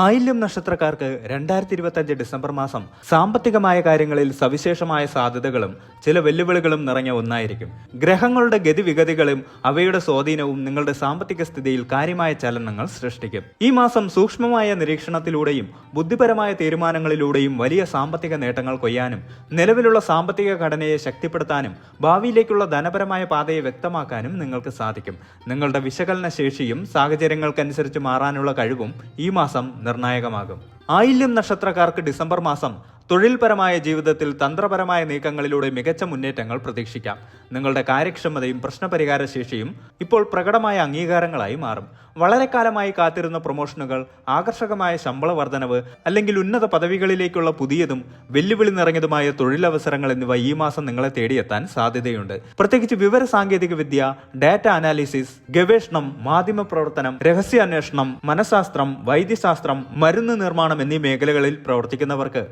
ആയില്യം നക്ഷത്രക്കാർക്ക് രണ്ടായിരത്തി ഇരുപത്തഞ്ച് ഡിസംബർ മാസം സാമ്പത്തികമായ കാര്യങ്ങളിൽ സവിശേഷമായ സാധ്യതകളും ചില വെല്ലുവിളികളും നിറഞ്ഞ ഒന്നായിരിക്കും. ഗ്രഹങ്ങളുടെ ഗതിവിഗതികളും അവയുടെ സ്വാധീനവും നിങ്ങളുടെ സാമ്പത്തിക സ്ഥിതിയിൽ കാര്യമായ ചലനങ്ങൾ സൃഷ്ടിക്കും. ഈ മാസം സൂക്ഷ്മമായ നിരീക്ഷണത്തിലൂടെയും ബുദ്ധിപരമായ തീരുമാനങ്ങളിലൂടെയും വലിയ സാമ്പത്തിക നേട്ടങ്ങൾ കൊയ്യാനും നിലവിലുള്ള സാമ്പത്തിക ഘടനയെ ശക്തിപ്പെടുത്താനും ഭാവിയിലേക്കുള്ള ധനപരമായ പാതയെ വ്യക്തമാക്കാനും നിങ്ങൾക്ക് സാധിക്കും. നിങ്ങളുടെ വിശകലന ശേഷിയും സാഹചര്യങ്ങൾക്കനുസരിച്ച് മാറാനുള്ള കഴിവും ഈ മാസം നിർണായകമാകും. ആയില്യം നക്ഷത്രക്കാർക്ക് ഡിസംബർ മാസം തൊഴിൽപരമായ ജീവിതത്തിൽ തന്ത്രപരമായ നീക്കങ്ങളിലൂടെ മികച്ച മുന്നേറ്റങ്ങൾ പ്രതീക്ഷിക്കാം. നിങ്ങളുടെ കാര്യക്ഷമതയും പ്രശ്നപരിഹാര ശേഷിയും ഇപ്പോൾ പ്രകടമായ അംഗീകാരങ്ങളായി മാറും. വളരെ കാലമായി കാത്തിരുന്ന പ്രൊമോഷനുകൾ ആകർഷകമായ ശമ്പള വർധനവ് അല്ലെങ്കിൽ ഉന്നത പദവികളിലേക്കുള്ള പുതിയതും വെല്ലുവിളി നിറഞ്ഞതുമായ തൊഴിലവസരങ്ങൾ എന്നിവ ഈ മാസം നിങ്ങളെ തേടിയെത്താൻ സാധ്യതയുണ്ട്. പ്രത്യേകിച്ച് വിവര സാങ്കേതിക വിദ്യ ഡാറ്റ അനാലിസിസ് ഗവേഷണം മാധ്യമ പ്രവർത്തനം രഹസ്യാന്വേഷണം മനഃശാസ്ത്രം വൈദ്യശാസ്ത്രം മരുന്ന് നിർമ്മാണം എന്നീ മേഖലകളിൽ പ്രവർത്തിക്കുന്നവർക്ക്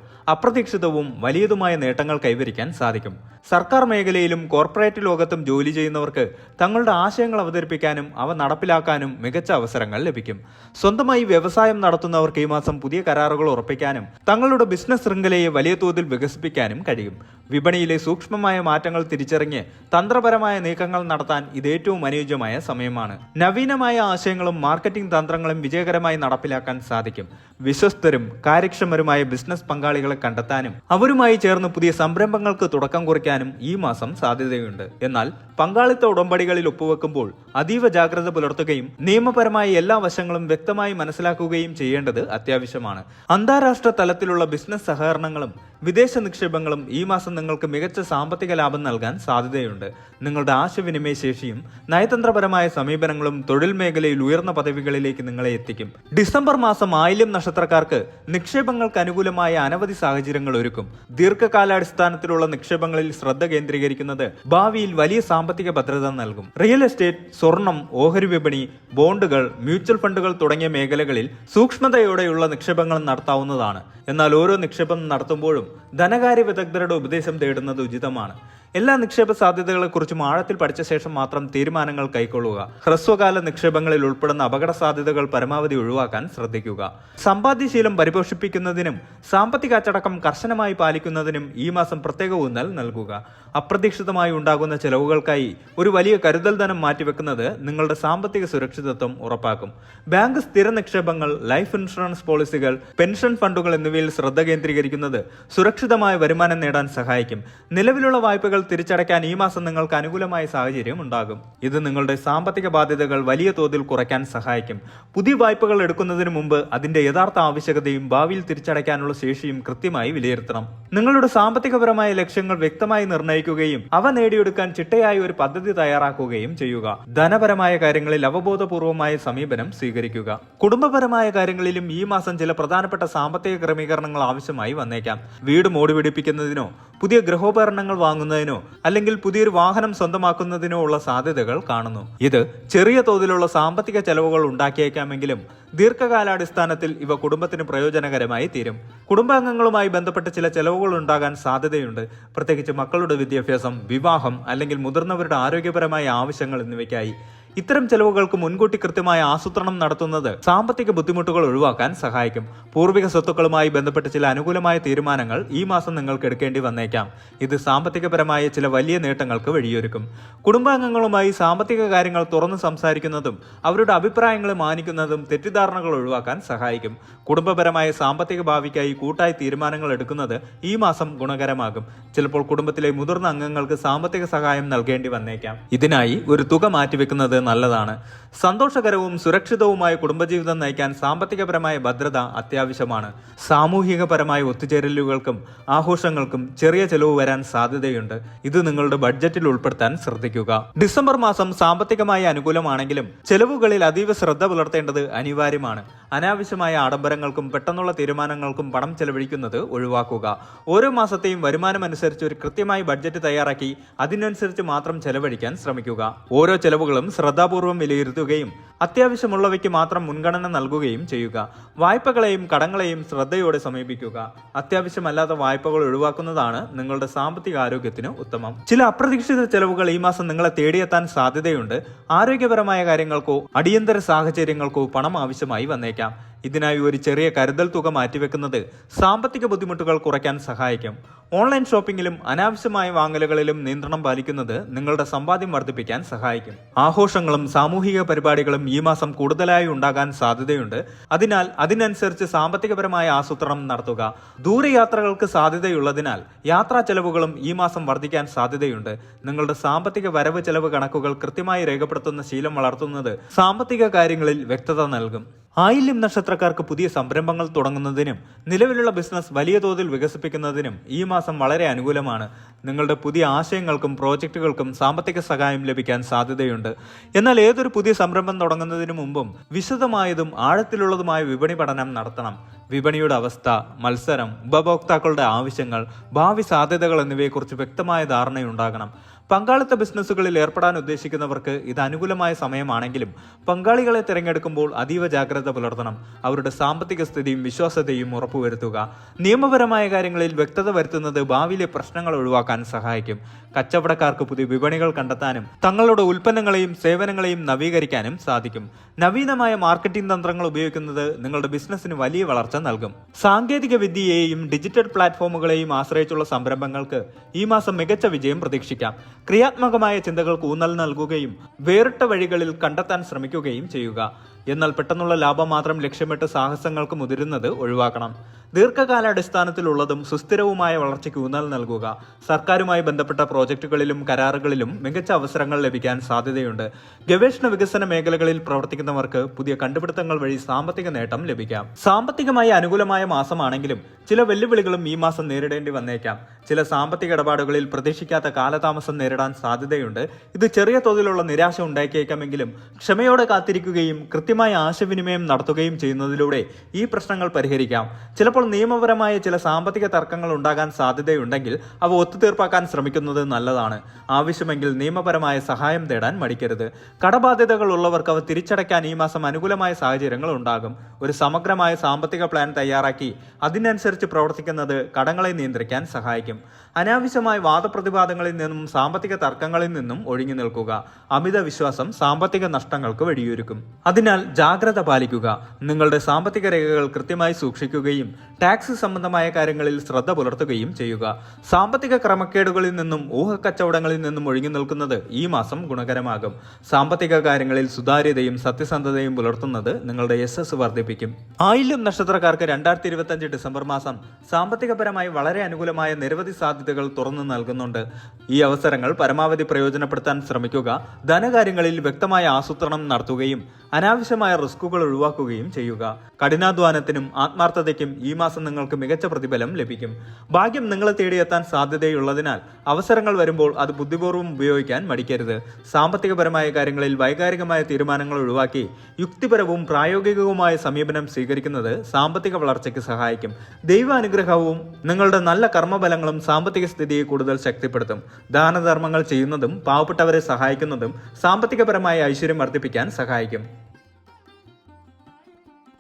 അപ്രതീക്ഷിതവും വലിയതുമായ നേട്ടങ്ങൾ കൈവരിക്കാൻ സാധിക്കും. സർക്കാർ മേഖലയിലും കോർപ്പറേറ്റ് ലോകത്തും ജോലി ചെയ്യുന്നവർക്ക് തങ്ങളുടെ ആശയങ്ങൾ അവതരിപ്പിക്കാനും അവ നടപ്പിലാക്കാനും മികച്ച അവസരങ്ങൾ ലഭിക്കും. സ്വന്തമായി വ്യവസായം നടത്തുന്നവർക്ക് ഈ മാസം പുതിയ കരാറുകൾ ഉറപ്പിക്കാനും തങ്ങളുടെ ബിസിനസ് ശൃംഖലയെ വലിയ തോതിൽ വികസിപ്പിക്കാനും കഴിയും. വിപണിയിലെ സൂക്ഷ്മമായ മാറ്റങ്ങൾ തിരിച്ചറിഞ്ഞ് തന്ത്രപരമായ നീക്കങ്ങൾ നടത്താൻ ഇത് ഏറ്റവും അനുയോജ്യമായ സമയമാണ്. നവീനമായ ആശയങ്ങളും മാർക്കറ്റിംഗ് തന്ത്രങ്ങളും വിജയകരമായി നടപ്പിലാക്കാൻ സാധിക്കും. വിശ്വസ്തരും കാര്യക്ഷമരുമായ ബിസിനസ് പങ്കാളികളെ കണ്ടെത്താനും അവരുമായി ചേർന്ന് പുതിയ സംരംഭങ്ങൾക്ക് തുടക്കം കുറിക്കാനും ഈ മാസം സാധ്യതയുണ്ട്. എന്നാൽ പങ്കാളിത്ത ഉടമ്പടികളിൽ ഒപ്പുവെക്കുമ്പോൾ അതീവ ജാഗ്രത പുലർത്തുകയും നിയമപരമായ എല്ലാ വശങ്ങളും വ്യക്തമായി മനസ്സിലാക്കുകയും ചെയ്യേണ്ടത് അത്യാവശ്യമാണ്. അന്താരാഷ്ട്ര തലത്തിലുള്ള ബിസിനസ് സഹകരണങ്ങളും വിദേശ നിക്ഷേപങ്ങളും ഈ മാസം നിങ്ങൾക്ക് മികച്ച സാമ്പത്തിക ലാഭം നൽകാൻ സാധ്യതയുണ്ട്. നിങ്ങളുടെ ആശയവിനിമയ ശേഷിയും നയതന്ത്രപരമായ സമീപനങ്ങളും തൊഴിൽ മേഖലയിൽ ഉയർന്ന പദവികളിലേക്ക് നിങ്ങളെ എത്തിക്കും. ഡിസംബർ മാസം ആയില്യം നക്ഷത്രക്കാർക്ക് നിക്ഷേപങ്ങൾക്ക് അനുകൂലമായ അനവധി സാഹചര്യങ്ങൾ ഒരുക്കും. ദീർഘകാലാടിസ്ഥാനത്തിലുള്ള നിക്ഷേപങ്ങളിൽ ശ്രദ്ധ കേന്ദ്രീകരിക്കുന്നത് ഭാവിയിൽ വലിയ സാമ്പത്തിക ഭദ്രത നൽകും. റിയൽ എസ്റ്റേറ്റ് സ്വർണം ഓഹരി വിപണി ബോണ്ടുകൾ മ്യൂച്വൽ ഫണ്ടുകൾ തുടങ്ങിയ മേഖലകളിൽ സൂക്ഷ്മതയോടെയുള്ള നിക്ഷേപങ്ങൾ നടത്താവുന്നതാണ്. എന്നാൽ ഓരോ നിക്ഷേപം നടത്തുമ്പോഴും ധനകാര്യ വിദഗ്ധരുടെ ഉപദേശം തേടുന്നത് ഉചിതമാണ്. എല്ലാ നിക്ഷേപ സാധ്യതകളെക്കുറിച്ചും ആഴത്തിൽ പഠിച്ച ശേഷം മാത്രം തീരുമാനങ്ങൾ കൈക്കൊള്ളുക. ഹ്രസ്വകാല നിക്ഷേപങ്ങളിൽ ഉൾപ്പെടുന്ന അപകട സാധ്യതകൾ പരമാവധി ഒഴിവാക്കാൻ ശ്രദ്ധിക്കുക. സമ്പാദ്യശീലം പരിപോഷിപ്പിക്കുന്നതിനും സാമ്പത്തിക അച്ചടക്കം കർശനമായി പാലിക്കുന്നതിനും ഈ മാസം പ്രത്യേക ഊന്നൽ നൽകുക. അപ്രതീക്ഷിതമായി ഉണ്ടാകുന്ന ചെലവുകൾക്കായി ഒരു വലിയ കരുതൽ ധനം മാറ്റിവെക്കുന്നത് നിങ്ങളുടെ സാമ്പത്തിക സുരക്ഷിതത്വം ഉറപ്പാക്കും. ബാങ്ക് സ്ഥിര നിക്ഷേപങ്ങൾ ലൈഫ് ഇൻഷുറൻസ് പോളിസികൾ പെൻഷൻ ഫണ്ടുകൾ എന്നിവയിൽ ശ്രദ്ധ കേന്ദ്രീകരിക്കുന്നത് സുരക്ഷിതമായ വരുമാനം നേടാൻ സഹായിക്കും. നിലവിലുള്ള വായ്പകൾ തിരിച്ചടയ്ക്കാൻ ഈ മാസം നിങ്ങൾക്ക് അനുകൂലമായ സാഹചര്യം ഉണ്ടാകും. ഇത് നിങ്ങളുടെ സാമ്പത്തിക ബാധ്യതകൾ വലിയ തോതിൽ കുറയ്ക്കാൻ സഹായിക്കും. പുതിയ വായ്പകൾ എടുക്കുന്നതിന് മുമ്പ് അതിന്റെ യഥാർത്ഥ ആവശ്യകതയും ഭാവിയിൽ തിരിച്ചടയ്ക്കാനുള്ള ശേഷിയും കൃത്യമായി വിലയിരുത്തണം. നിങ്ങളുടെ സാമ്പത്തികപരമായ ലക്ഷ്യങ്ങൾ വ്യക്തമായി നിർണയിക്കുകയും അവ നേടിയെടുക്കാൻ ചിട്ടയായ ഒരു പദ്ധതി തയ്യാറാക്കുകയും ചെയ്യുക. ധനപരമായ കാര്യങ്ങളിൽ അവബോധപൂർവമായ സമീപനം സ്വീകരിക്കുക. കുടുംബപരമായ കാര്യങ്ങളിലും ഈ മാസം ചില പ്രധാനപ്പെട്ട സാമ്പത്തിക ക്രമീകരണങ്ങൾ ആവശ്യമായി വന്നേക്കാം. വീട് മോടി പിടിപ്പിക്കുന്നതിനോ പുതിയ ഗൃഹോപകരണങ്ങൾ വാങ്ങുന്നതിനോ അല്ലെങ്കിൽ പുതിയൊരു വാഹനം സ്വന്തമാക്കുന്നതിനോ ഉള്ള സാധ്യതകൾ കാണുന്നു. ഇത് ചെറിയ തോതിലുള്ള സാമ്പത്തിക ചെലവുകൾ ഉണ്ടാക്കിയേക്കാമെങ്കിലും ദീർഘകാലാടിസ്ഥാനത്തിൽ ഇവ കുടുംബത്തിന് പ്രയോജനകരമായി തീരും. കുടുംബാംഗങ്ങളുമായി ബന്ധപ്പെട്ട ചില ചെലവുകൾ ഉണ്ടാകാൻ സാധ്യതയുണ്ട്. പ്രത്യേകിച്ച് മക്കളുടെ വിദ്യാഭ്യാസം വിവാഹം അല്ലെങ്കിൽ മുതിർന്നവരുടെ ആരോഗ്യപരമായ ആവശ്യങ്ങൾ എന്നിവയ്ക്കായി. ഇത്തരം ചെലവുകൾക്ക് മുൻകൂട്ടി കൃത്യമായ ആസൂത്രണം നടത്തുന്നത് സാമ്പത്തിക ബുദ്ധിമുട്ടുകൾ ഒഴിവാക്കാൻ സഹായിക്കും. പൂർവിക സ്വത്തുക്കളുമായി ബന്ധപ്പെട്ട ചില അനുകൂലമായ തീരുമാനങ്ങൾ ഈ മാസം നിങ്ങൾക്ക് എടുക്കേണ്ടി വന്നേക്കാം. ഇത് സാമ്പത്തികപരമായ ചില വലിയ നേട്ടങ്ങൾക്ക് വഴിയൊരുക്കും. കുടുംബാംഗങ്ങളുമായി സാമ്പത്തിക കാര്യങ്ങൾ തുറന്നു സംസാരിക്കുന്നതും അവരുടെ അഭിപ്രായങ്ങൾ മാനിക്കുന്നതും തെറ്റിദ്ധാരണകൾ ഒഴിവാക്കാൻ സഹായിക്കും. കുടുംബപരമായ സാമ്പത്തിക ഭാവിക്കായി കൂട്ടായി തീരുമാനങ്ങൾ എടുക്കുന്നത് ഈ മാസം ഗുണകരമാകും. ചിലപ്പോൾ കുടുംബത്തിലെ മുതിർന്ന അംഗങ്ങൾക്ക് സാമ്പത്തിക സഹായം നൽകേണ്ടി വന്നേക്കാം. ഇതിനായി ഒരു തുക മാറ്റിവെക്കുന്നത് നല്ലതാണ്. സന്തോഷകരവും സുരക്ഷിതവുമായ കുടുംബജീവിതം നയിക്കാൻ സാമ്പത്തികപരമായ ഭദ്രത അത്യാവശ്യമാണ്. സാമൂഹികപരമായ ഒത്തുചേരലുകൾക്കും ആഘോഷങ്ങൾക്കും ചെറിയ ചെലവ് വരാൻ സാധ്യതയുണ്ട്. ഇത് നിങ്ങളുടെ ബഡ്ജറ്റിൽ ഉൾപ്പെടുത്താൻ ശ്രദ്ധിക്കുക. ഡിസംബർ മാസം സാമ്പത്തികമായി അനുകൂലമാണെങ്കിലും ചെലവുകളിൽ അതീവ ശ്രദ്ധ പുലർത്തേണ്ടത് അനിവാര്യമാണ്. അനാവശ്യമായ ആഡംബരങ്ങൾക്കും പെട്ടെന്നുള്ള തീരുമാനങ്ങൾക്കും പണം ചെലവഴിക്കുന്നത് ഒഴിവാക്കുക. ഓരോ മാസത്തെയും വരുമാനം അനുസരിച്ച് ഒരു കൃത്യമായി ബഡ്ജറ്റ് തയ്യാറാക്കി അതിനനുസരിച്ച് മാത്രം ചെലവഴിക്കാൻ ശ്രമിക്കുക. ഓരോ ചെലവുകളും ശ്രദ്ധാപൂർവം വിലയിരുത്തുകയും അത്യാവശ്യമുള്ളവയ്ക്ക് മാത്രം മുൻഗണന നൽകുകയും ചെയ്യുക. വായ്പകളെയും കടങ്ങളെയും ശ്രദ്ധയോടെ സമീപിക്കുക. അത്യാവശ്യമല്ലാത്ത വായ്പകൾ ഒഴിവാക്കുന്നതാണ് നിങ്ങളുടെ സാമ്പത്തിക ആരോഗ്യത്തിന് ഉത്തമം. ചില അപ്രതീക്ഷിത ചെലവുകൾ ഈ മാസം നിങ്ങളെ തേടിയെത്താൻ സാധ്യതയുണ്ട്. ആരോഗ്യപരമായ കാര്യങ്ങൾക്കോ അടിയന്തര സാഹചര്യങ്ങൾക്കോ പണം ആവശ്യമായി വന്നേക്കാം. ഇതിനായി ഒരു ചെറിയ കരുതൽ തുക മാറ്റിവെക്കുന്നത് സാമ്പത്തിക ബുദ്ധിമുട്ടുകൾ കുറയ്ക്കാൻ സഹായിക്കും. ഓൺലൈൻ ഷോപ്പിംഗിലും അനാവശ്യമായ വാങ്ങലുകളിലും നിയന്ത്രണം പാലിക്കുന്നത് നിങ്ങളുടെ സമ്പാദ്യം വർദ്ധിപ്പിക്കാൻ സഹായിക്കും. ആഘോഷങ്ങളും സാമൂഹിക പരിപാടികളും ഈ മാസം കൂടുതലായി ഉണ്ടാകാൻ സാധ്യതയുണ്ട്. അതിനാൽ അതിനനുസരിച്ച് സാമ്പത്തികപരമായ ആസൂത്രണം നടത്തുക. ദൂരയാത്രകൾക്ക് സാധ്യതയുള്ളതിനാൽ യാത്രാ ചെലവുകളും ഈ മാസം വർദ്ധിക്കാൻ സാധ്യതയുണ്ട്. നിങ്ങളുടെ സാമ്പത്തിക വരവ് ചെലവ് കണക്കുകൾ കൃത്യമായി രേഖപ്പെടുത്തുന്ന ശീലം വളർത്തുന്നത് സാമ്പത്തിക കാര്യങ്ങളിൽ വ്യക്തത നൽകും. ആയില്യം നക്ഷത്രക്കാർക്ക് പുതിയ സംരംഭങ്ങൾ തുടങ്ങുന്നതിനും നിലവിലുള്ള ബിസിനസ് വലിയ തോതിൽ വികസിപ്പിക്കുന്നതിനും ഈ മാസം വളരെ അനുകൂലമാണ്. നിങ്ങളുടെ പുതിയ ആശയങ്ങൾക്കും പ്രോജക്റ്റുകൾക്കും സാമ്പത്തിക സഹായം ലഭിക്കാൻ സാധ്യതയുണ്ട്. എന്നാൽ ഏതൊരു പുതിയ സംരംഭം തുടങ്ങുന്നതിനു മുമ്പും വിശദമായതും ആഴത്തിലുള്ളതുമായ വിപണി പഠനം നടത്തണം. വിപണിയുടെ അവസ്ഥ മത്സരം ഉപഭോക്താക്കളുടെ ആവശ്യങ്ങൾ ഭാവി സാധ്യതകൾ എന്നിവയെക്കുറിച്ച് വ്യക്തമായ ധാരണയുണ്ടാകണം. പങ്കാളിത്ത ബിസിനസ്സുകളിൽ ഏർപ്പെടാൻ ഉദ്ദേശിക്കുന്നവർക്ക് ഇത് അനുകൂലമായ സമയമാണെങ്കിലും പങ്കാളികളെ തിരഞ്ഞെടുക്കുമ്പോൾ അതീവ ജാഗ്രത പുലർത്തണം. അവരുടെ സാമ്പത്തിക സ്ഥിതിയും വിശ്വാസ്യതയും ഉറപ്പുവരുത്തുക. നിയമപരമായ കാര്യങ്ങളിൽ വ്യക്തത വരുത്തുന്നത് ഭാവിയിലെ പ്രശ്നങ്ങൾ ഒഴിവാക്കാൻ സഹായിക്കും. കച്ചവടക്കാർക്ക് പുതിയ വിപണികൾ കണ്ടെത്താനും തങ്ങളുടെ ഉൽപ്പന്നങ്ങളെയും സേവനങ്ങളെയും നവീകരിക്കാനും സാധിക്കും. നവീനമായ മാർക്കറ്റിംഗ് തന്ത്രങ്ങൾ ഉപയോഗിക്കുന്നത് നിങ്ങളുടെ ബിസിനസ്സിന് വലിയ വളർച്ച നൽകും. സാങ്കേതിക വിദ്യയെയും ഡിജിറ്റൽ പ്ലാറ്റ്ഫോമുകളെയും ആശ്രയിച്ചുള്ള സംരംഭങ്ങൾക്ക് ഈ മാസം മികച്ച വിജയം പ്രതീക്ഷിക്കാം. ക്രിയാത്മകമായ ചിന്തകൾക്ക് ഊന്നൽ നൽകുകയും വേറിട്ട വഴികളിൽ കണ്ടെത്താൻ ശ്രമിക്കുകയും ചെയ്യുക. എന്നാൽ പെട്ടെന്നുള്ള ലാഭം മാത്രം ലക്ഷ്യമിട്ട് സാഹസങ്ങൾക്ക് മുതിരുന്നത് ഒഴിവാക്കണം. ദീർഘകാലാടിസ്ഥാനത്തിലുള്ളതും സുസ്ഥിരവുമായ വളർച്ചയ്ക്ക് ഊന്നൽ നൽകുക. സർക്കാരുമായി ബന്ധപ്പെട്ട പ്രോജക്റ്റുകളിലും കരാറുകളിലും മികച്ച അവസരങ്ങൾ ലഭിക്കാൻ സാധ്യതയുണ്ട്. ഗവേഷണ വികസന മേഖലകളിൽ പ്രവർത്തിക്കുന്നവർക്ക് പുതിയ കണ്ടുപിടുത്തങ്ങൾ വഴി സാമ്പത്തിക നേട്ടം ലഭിക്കാം. സാമ്പത്തികമായി അനുകൂലമായ മാസമാണെങ്കിലും ചില വെല്ലുവിളികളും ഈ മാസം നേരിടേണ്ടി വന്നേക്കാം. ചില സാമ്പത്തിക ഇടപാടുകളിൽ പ്രതീക്ഷിക്കാത്ത കാലതാമസം നേരിടാൻ സാധ്യതയുണ്ട്. ഇത് ചെറിയ തോതിലുള്ള നിരാശ ഉണ്ടാക്കിയേക്കാമെങ്കിലും ക്ഷമയോടെ കാത്തിരിക്കുകയും കൃത്യമായ ആശയവിനിമയം നടത്തുകയും ചെയ്യുന്നതിലൂടെ ഈ പ്രശ്നങ്ങൾ പരിഹരിക്കാം. ചിലപ്പോൾ നിയമപരമായ ചില സാമ്പത്തിക തർക്കങ്ങൾ ഉണ്ടാകാൻ സാധ്യതയുണ്ടെങ്കിൽ അവ ഒത്തുതീർപ്പാക്കാൻ ശ്രമിക്കുന്നത് നല്ലതാണ്. ആവശ്യമെങ്കിൽ നിയമപരമായ സഹായം തേടാൻ മടിക്കരുത്. കടബാധ്യതകൾ ഉള്ളവർക്ക് അവ തിരിച്ചടയ്ക്കാൻ ഈ മാസം അനുകൂലമായ സാഹചര്യങ്ങൾ ഉണ്ടാകും. ഒരു സമഗ്രമായ സാമ്പത്തിക പ്ലാൻ തയ്യാറാക്കി അതിനനുസരിച്ച് പ്രവർത്തിക്കുന്നത് കടങ്ങളെ നിയന്ത്രിക്കാൻ സഹായിക്കും. അനാവശ്യമായ വാദപ്രതിവാദങ്ങളിൽ നിന്നും സാമ്പത്തിക തർക്കങ്ങളിൽ നിന്നും ഒഴിഞ്ഞു നിൽക്കുക. അമിത വിശ്വാസം സാമ്പത്തിക നഷ്ടങ്ങൾക്ക് വഴിയൊരുക്കും. അതിനാൽ ജാഗ്രത പാലിക്കുക. നിങ്ങളുടെ സാമ്പത്തിക രേഖകൾ കൃത്യമായി സൂക്ഷിക്കുകയും ടാക്സ് സംബന്ധമായ കാര്യങ്ങളിൽ ശ്രദ്ധ പുലർത്തുകയും ചെയ്യുക. സാമ്പത്തിക ക്രമക്കേടുകളിൽ നിന്നും ഊഹക്കച്ചവടങ്ങളിൽ നിന്നും ഒഴിഞ്ഞു നിൽക്കുന്നത് ഈ മാസം ഗുണകരമാകും. സാമ്പത്തിക കാര്യങ്ങളിൽ സുതാര്യതയും സത്യസന്ധതയും പുലർത്തുന്നത് നിങ്ങളുടെ യശസ് വർദ്ധിപ്പിക്കും. ആയില്യം നക്ഷത്രക്കാർക്ക് രണ്ടായിരത്തി ഇരുപത്തി ഡിസംബർ മാസം സാമ്പത്തികപരമായി വളരെ അനുകൂലമായ നിരവധി സാധ്യതകൾ തുറന്നു നൽകുന്നുണ്ട്. ഈ അവസരങ്ങൾ പരമാവധി പ്രയോജനപ്പെടുത്താൻ ശ്രമിക്കുക ധനകാര്യങ്ങളിൽ വ്യക്തമായ ആസൂത്രണം നടത്തുകയും അനാവശ്യമായ റിസ്കുകൾ ഒഴിവാക്കുകയും ചെയ്യുക. കഠിനാധ്വാനത്തിനും ആത്മാർത്ഥതയ്ക്കും ഈ മാസം നിങ്ങൾക്ക് മികച്ച പ്രതിഫലം ലഭിക്കും. ഭാഗ്യം നിങ്ങളെ തേടിയെത്താൻ സാധ്യതയുള്ളതിനാൽ അവസരങ്ങൾ വരുമ്പോൾ അത് ബുദ്ധിപൂർവം ഉപയോഗിക്കാൻ മടിക്കരുത്. സാമ്പത്തികപരമായ കാര്യങ്ങളിൽ വൈകാരികമായ തീരുമാനങ്ങൾ ഒഴിവാക്കി യുക്തിപരവും പ്രായോഗികവുമായ സമീപനം സ്വീകരിക്കുന്നത് സാമ്പത്തിക വളർച്ചയ്ക്ക് സഹായിക്കും. ദൈവാനുഗ്രഹവും നിങ്ങളുടെ നല്ല കർമ്മബലങ്ങളും സാമ്പത്തിക സ്ഥിതിയെ കൂടുതൽ ശക്തിപ്പെടുത്തും. ദാനധർമ്മങ്ങൾ ചെയ്യുന്നതും പാവപ്പെട്ടവരെ സഹായിക്കുന്നതും സാമ്പത്തികപരമായ ഐശ്വര്യം വർദ്ധിപ്പിക്കാൻ സഹായിക്കും.